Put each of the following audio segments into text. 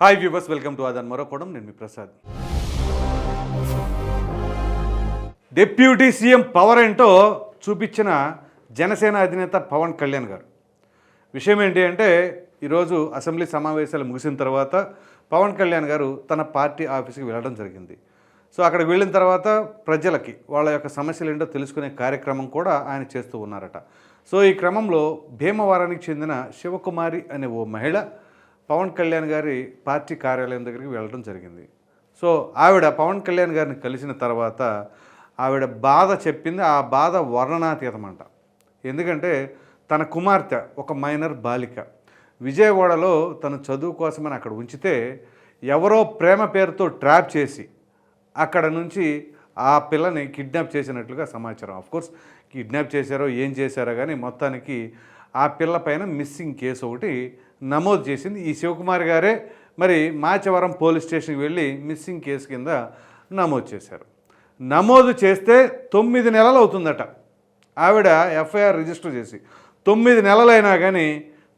Hi viewers welcome to ఆదాన్ మరొకడం నేను మీ ప్రసాద్ డిప్యూటీ సీఎం పవర్ ఏంటో చూపించిన జనసేన అధినేత పవన్ కళ్యాణ్ గారు. విషయం ఏంటి అంటే ఈరోజు అసెంబ్లీ సమావేశాలు ముగిసిన తర్వాత పవన్ కళ్యాణ్ గారు తన పార్టీ ఆఫీస్కి వెళ్ళడం జరిగింది. సో అక్కడికి వెళ్ళిన తర్వాత ప్రజలకి వాళ్ళ యొక్క సమస్యలు ఏంటో తెలుసుకునే కార్యక్రమం కూడా ఆయన చేస్తూ ఉన్నారట. సో ఈ క్రమంలో భీమవరానికి చెందిన శివకుమారి అనే ఓ మహిళ పవన్ కళ్యాణ్ గారి పార్టీ కార్యాలయం దగ్గరికి వెళ్ళడం జరిగింది. సో ఆవిడ పవన్ కళ్యాణ్ గారిని కలిసిన తర్వాత ఆవిడ బాధ చెప్పింది ఆ బాధ వర్ణనాతీతమంట. ఎందుకంటే తన కుమార్తె ఒక మైనర్ బాలిక. విజయవాడలో తను చదువు కోసమని అక్కడ ఉంచితే ఎవరో ప్రేమ పేరుతో ట్రాప్ చేసి అక్కడ నుంచి ఆ పిల్లని కిడ్నాప్ చేసినట్లుగా సమాచారం. కోర్స్ కిడ్నాప్ చేశారో ఏం చేశారో కానీ మొత్తానికి ఆ పిల్ల పైన మిస్సింగ్ కేసు ఒకటి నమోదు చేసింది. ఈ శివకుమార్ గారే మరి మాచవరం పోలీస్ స్టేషన్కి వెళ్ళి మిస్సింగ్ కేసు కింద నమోదు చేశారు. నమోదు చేస్తే తొమ్మిది నెలలు అవుతుందట. ఆవిడ ఎఫ్ఐఆర్ రిజిస్టర్ చేసి తొమ్మిది నెలలైనా కానీ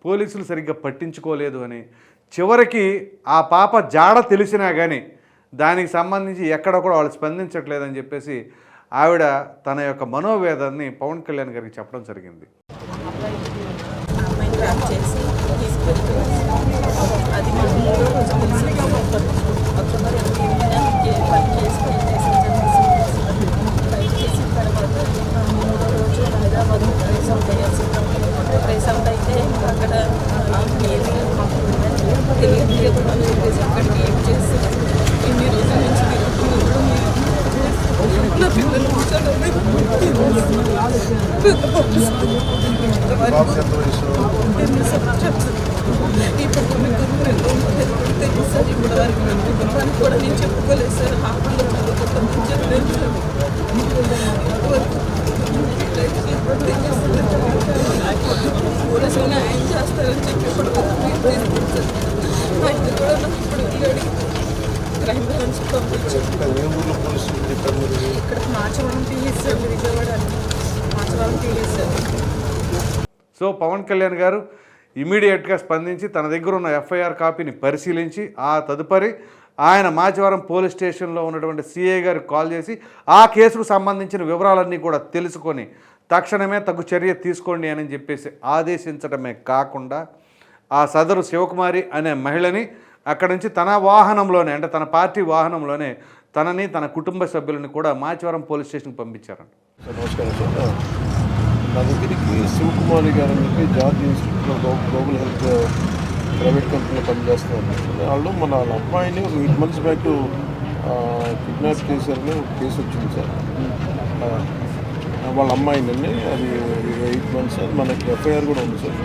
పోలీసులు సరిగ్గా పట్టించుకోలేదు అని చివరికి ఆ పాప జాడ తెలిసినా కానీ దానికి సంబంధించి ఎక్కడ కూడా వాళ్ళు స్పందించట్లేదని చెప్పేసి ఆవిడ తన యొక్క మనోవేదాన్ని పవన్ కళ్యాణ్ గారికి చెప్పడం జరిగింది అమ్మాయిని ట్రాప్ చేసి తీసుకెళ్తున్నారు అది మా మూడో రోజు తెలిసింది అక్టోబర్ ఎనిమిదిన పని కేసు ఫైల్ చేసి ఫైల్ చేసిన తర్వాత ఆ మూడో రోజు హైదరాబాద్ ట్రేస్ అవుట్ అయ్యాల్సి ట్రేస్ అవుట్ అయితే ఇంకా అక్కడ ఏమి మాకు తెలియదు అని చెప్పేసి అక్కడికి ఏం చేసి ఇన్ని రోజుల నుంచి నా పిల్లలు సంవత్సరాలు ఈ పక్కన రెండు తెలుసు సార్ ఇప్పుడు వరకు నా కుటుంబానికి కూడా నేను చెప్పుకోలేదు సార్ హాస్పిటల్లో చదువుకుంటాను చెప్పలేదు సార్ ఇంతవరకు పోలీసులు న్యాయం చేస్తారని చెప్పి ఇప్పుడు ఆయన కూడా నాకు ఇప్పుడు వెళ్ళాడు క్రైమ్ బ్రాంచ్ పంపించారు ఇక్కడ Machavaram PS Vijayawada Machavaram PS so Pawan Kalyan garu ఇమీడియట్గా స్పందించి తన దగ్గర ఉన్న ఎఫ్ఐఆర్ కాపీని పరిశీలించి ఆ తదుపరి ఆయన మాచవరం పోలీస్ స్టేషన్లో ఉన్నటువంటి సిఐ గారికి కాల్ చేసి ఆ కేసుకు సంబంధించిన వివరాలన్నీ కూడా తెలుసుకొని తక్షణమే తగు చర్య తీసుకోండి అని చెప్పేసి ఆదేశించడమే కాకుండా ఆ సదరు శివకుమారి అనే మహిళని అక్కడి నుంచి తన వాహనంలోనే అంటే తన పార్టీ వాహనంలోనే తనని తన కుటుంబ సభ్యులని కూడా మాచవరం పోలీస్ స్టేషన్కి పంపించారంట. నమస్కారం సార్. నా దగ్గరికి శివకుమారి గారు అని చెప్పి George Institute Global Health private కంపెనీలో పనిచేస్తున్నారు. వాళ్ళు మన వాళ్ళ అమ్మాయిని ఒక ఎయిట్ మంత్స్ బ్యాక్ కిడ్నాప్ చేశారని కేసు వచ్చింది సార్. వాళ్ళ అమ్మాయిందండి అది ఎయిట్ మంత్స్ అది మనకి ఎఫ్ఐఆర్ కూడా ఉంది సార్.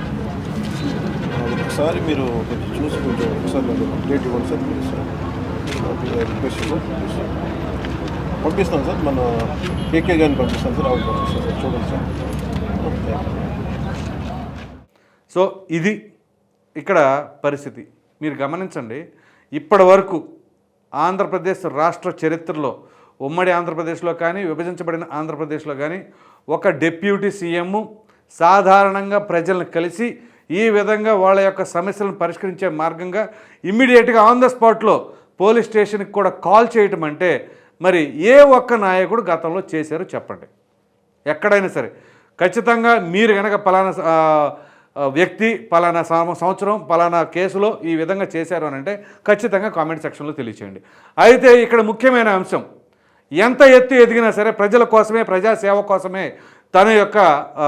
అది ఒకసారి మీరు కొంచెం చూసి కొంచెం ఒకసారి నాకు అప్డేట్ ఇవ్వండి sir please sir. Request sir. పంపిస్తాను సార్ మన కేకే గారిని పంపిస్తాను సార్ ఆవిడ పంపిస్తాను సార్ చూడండి సార్. ఓకే. సో ఇది ఇక్కడ పరిస్థితి. మీరు గమనించండి ఇప్పటి వరకు ఆంధ్రప్రదేశ్ రాష్ట్ర చరిత్రలో ఉమ్మడి ఆంధ్రప్రదేశ్లో కానీ విభజించబడిన ఆంధ్రప్రదేశ్లో కానీ ఒక డిప్యూటీ సీఎం సాధారణంగా ప్రజలను కలిసి ఈ విధంగా వాళ్ళ యొక్క సమస్యలను పరిష్కరించే మార్గంగా ఇమ్మీడియట్గా ఆన్ ద స్పాట్లో పోలీస్ స్టేషన్కి కూడా కాల్ చేయటం అంటే మరి ఏ ఒక్క నాయకుడు గతంలో చేశారో చెప్పండి. ఎక్కడైనా సరే. ఖచ్చితంగా మీరు కనుక పలానా వ్యక్తి పలానా సంవత్సరం పలానా కేసులో ఈ విధంగా చేశారు అని అంటే ఖచ్చితంగా కామెంట్ సెక్షన్లో తెలియచేయండి. అయితే ఇక్కడ ముఖ్యమైన అంశం. ఎంత ఎత్తు ఎదిగినా సరే ప్రజల కోసమే ప్రజాసేవ కోసమే తన యొక్క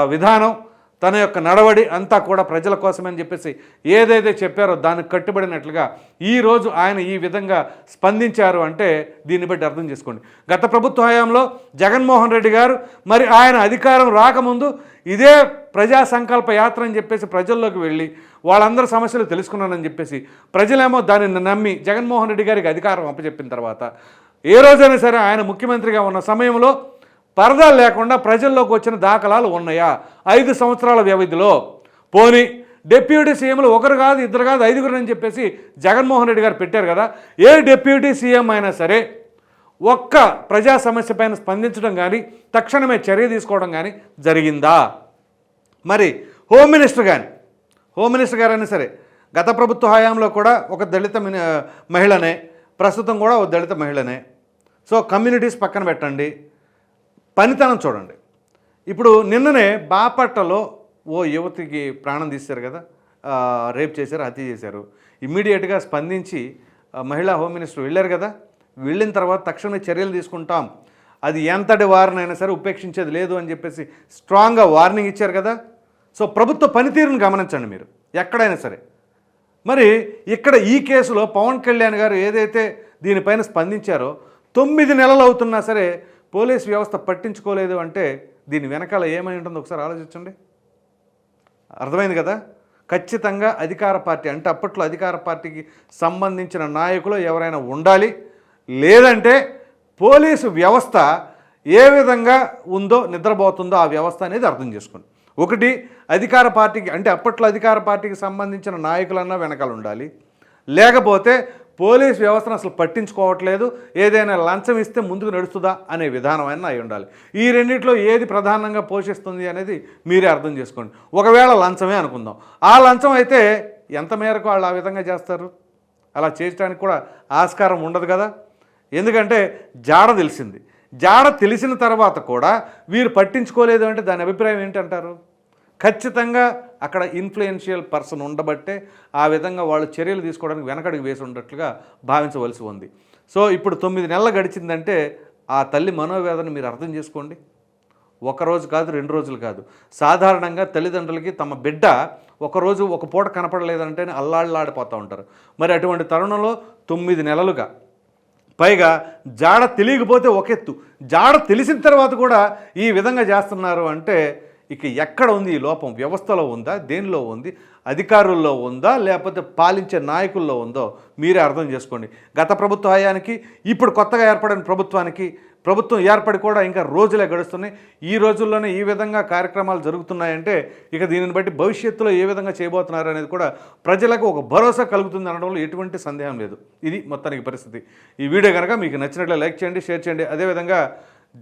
విధానం తన యొక్క నడవడి అంతా కూడా ప్రజల కోసమే అని చెప్పేసి ఏదైతే చెప్పారో దానికి కట్టుబడినట్లుగా ఈరోజు ఆయన ఈ విధంగా స్పందించారు అంటే దీన్ని బట్టి అర్థం చేసుకోండి. గత ప్రభుత్వ హయాంలో జగన్మోహన్ రెడ్డి గారు మరి ఆయన అధికారం రాకముందు ఇదే ప్రజా సంకల్ప యాత్ర అని చెప్పేసి ప్రజల్లోకి వెళ్ళి వాళ్ళందరి సమస్యలు తెలుసుకున్నానని చెప్పేసి ప్రజలేమో దానిని నమ్మి జగన్మోహన్ రెడ్డి గారికి అధికారం అప్పచెప్పిన తర్వాత ఏ రోజైనా సరే ఆయన ముఖ్యమంత్రిగా ఉన్న సమయంలో పరదాలు లేకుండా ప్రజల్లోకి వచ్చిన దాఖలాలు ఉన్నాయా? ఐదు సంవత్సరాల వ్యవధిలో. పోని డిప్యూటీ సీఎంలు ఒకరు కాదు ఇద్దరు కాదు ఐదుగురు అని చెప్పేసి జగన్మోహన్ రెడ్డి గారు పెట్టారు కదా. ఏ డిప్యూటీ సీఎం అయినా సరే ఒక్క ప్రజా సమస్య పైన స్పందించడం కానీ తక్షణమే చర్య తీసుకోవడం కానీ జరిగిందా? మరి హోమ్ మినిస్టర్ కానీ హోమ్ మినిస్టర్ గారైనా సరే గత ప్రభుత్వ హయాంలో కూడా ఒక దళిత మిని- మహిళనే ప్రస్తుతం కూడా ఒక దళిత మహిళనే సో కమ్యూనిటీస్ పక్కన పెట్టండి. పనితనం చూడండి. ఇప్పుడు నిన్ననే బాపట్లలో ఓ యువతికి ప్రాణం తీశారు కదా రేప్ చేశారు హత్య చేశారు. ఇమ్మీడియట్గా స్పందించి మహిళా హోమ్ మినిస్టర్ వెళ్ళారు కదా వెళ్ళిన తర్వాత తక్షణమే చర్యలు తీసుకుంటాం. అది ఎంతటి వారినైనా సరే ఉపేక్షించేది లేదు అని చెప్పేసి స్ట్రాంగ్గా వార్నింగ్ ఇచ్చారు కదా. సో ప్రభుత్వ పనితీరును గమనించండి మీరు ఎక్కడైనా సరే. మరి ఇక్కడ ఈ కేసులో పవన్ కళ్యాణ్ గారు ఏదైతే దీనిపైన స్పందించారో తొమ్మిది నెలలు అవుతున్నా సరే పోలీస్ వ్యవస్థ పట్టించుకోలేదు అంటే దీని వెనకాల ఏమై ఉంటుందో ఒకసారి ఆలోచించండి. అర్థమైంది కదా? ఖచ్చితంగా అధికార పార్టీ అంటే అప్పట్లో అధికార పార్టీకి సంబంధించిన నాయకులు ఎవరైనా ఉండాలి. లేదంటే పోలీసు వ్యవస్థ ఏ విధంగా ఉందో నిద్రపోతుందో ఆ వ్యవస్థ అనేది అర్థం చేసుకోండి. ఒకటి అధికార పార్టీకి అంటే అప్పట్లో అధికార పార్టీకి సంబంధించిన నాయకులన్నా వెనకాల ఉండాలి. లేకపోతే పోలీస్ వ్యవస్థను అసలు పట్టించుకోవట్లేదు. ఏదైనా లంచం ఇస్తే ముందుకు నడుస్తుందా అనే విధానం అయినా అయి ఉండాలి. ఈ రెండింటిలో ఏది ప్రధానంగా పోషిస్తుంది అనేది మీరే అర్థం చేసుకోండి. ఒకవేళ లంచమే అనుకుందాం. ఆ లంచం అయితే ఎంత మేరకు వాళ్ళు ఆ విధంగా చేస్తారు? అలా చేయడానికి కూడా ఆస్కారం ఉండదు కదా? ఎందుకంటే జాడ తెలిసింది. జాడ తెలిసిన తర్వాత కూడా వీరు పట్టించుకోలేదు అంటే దాని అభిప్రాయం ఏంటంటారు? ఖచ్చితంగా అక్కడ ఇన్ఫ్లుయెన్షియల్ పర్సన్ ఉండబట్టే ఆ విధంగా వాళ్ళు చర్యలు తీసుకోవడానికి వెనకడుగు వేసి ఉన్నట్లుగా భావించవలసి ఉంది. సో ఇప్పుడు తొమ్మిది నెలలు గడిచిందంటే ఆ తల్లి మనోవేదన మీరు అర్థం చేసుకోండి. ఒక రోజు కాదు రెండు రోజులు కాదు. సాధారణంగా తల్లిదండ్రులకి తమ బిడ్డ ఒకరోజు ఒక పూట కనపడలేదంటేనే అల్లాళ్ళాడిపోతూ ఉంటారు. మరి అటువంటి తరుణంలో తొమ్మిది నెలలుగా పైగా జాడ తెలియకపోతే ఒక ఎత్తు జాడ తెలిసిన తర్వాత కూడా ఈ విధంగా చేస్తున్నారు అంటే ఇక ఎక్కడ ఉంది ఈ లోపం? వ్యవస్థలో ఉందా? దేనిలో ఉంది? అధికారుల్లో ఉందా? లేకపోతే పాలించే నాయకుల్లో ఉందో మీరే అర్థం చేసుకోండి. గత ప్రభుత్వ హయానికి ఇప్పుడు కొత్తగా ఏర్పడిన ప్రభుత్వానికి ప్రభుత్వం ఏర్పడి కూడా ఇంకా రోజులే గడుస్తున్నాయి. ఈ రోజుల్లోనే ఈ విధంగా కార్యక్రమాలు జరుగుతున్నాయంటే ఇక దీనిని బట్టి భవిష్యత్తులో ఏ విధంగా చేయబోతున్నారు అనేది కూడా ప్రజలకు ఒక భరోసా కలుగుతుంది అనడంలో ఎటువంటి సందేహం లేదు. ఇది మొత్తానికి పరిస్థితి. ఈ వీడియో కనుక మీకు నచ్చినట్లే లైక్ చేయండి షేర్ చేయండి. అదేవిధంగా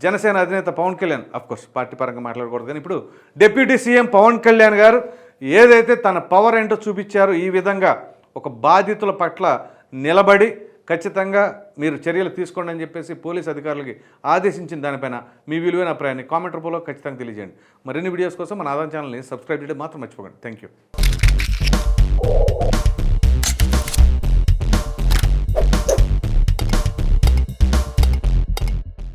జనసేన అధినేత పవన్ కళ్యాణ్ కోర్స్ పార్టీ పరంగా మాట్లాడకూడదు కానీ ఇప్పుడు డిప్యూటీ సీఎం పవన్ కళ్యాణ్ గారు ఏదైతే తన పవర్ ఏంటో చూపించారో ఈ విధంగా ఒక బాధితుల పట్ల నిలబడి ఖచ్చితంగా మీరు చర్యలు తీసుకోండి అని చెప్పేసి పోలీస్ అధికారులకి ఆదేశించిన దానిపైన మీ విలువైన అభిప్రాయాన్ని కామెంట్ రూపంలో ఖచ్చితంగా తెలియజేయండి. మరిన్ని వీడియోస్ కోసం మన ఆదాయం ఛానల్ని సబ్స్క్రైబ్ చేయడం మాత్రం మర్చిపోకండి. Thank you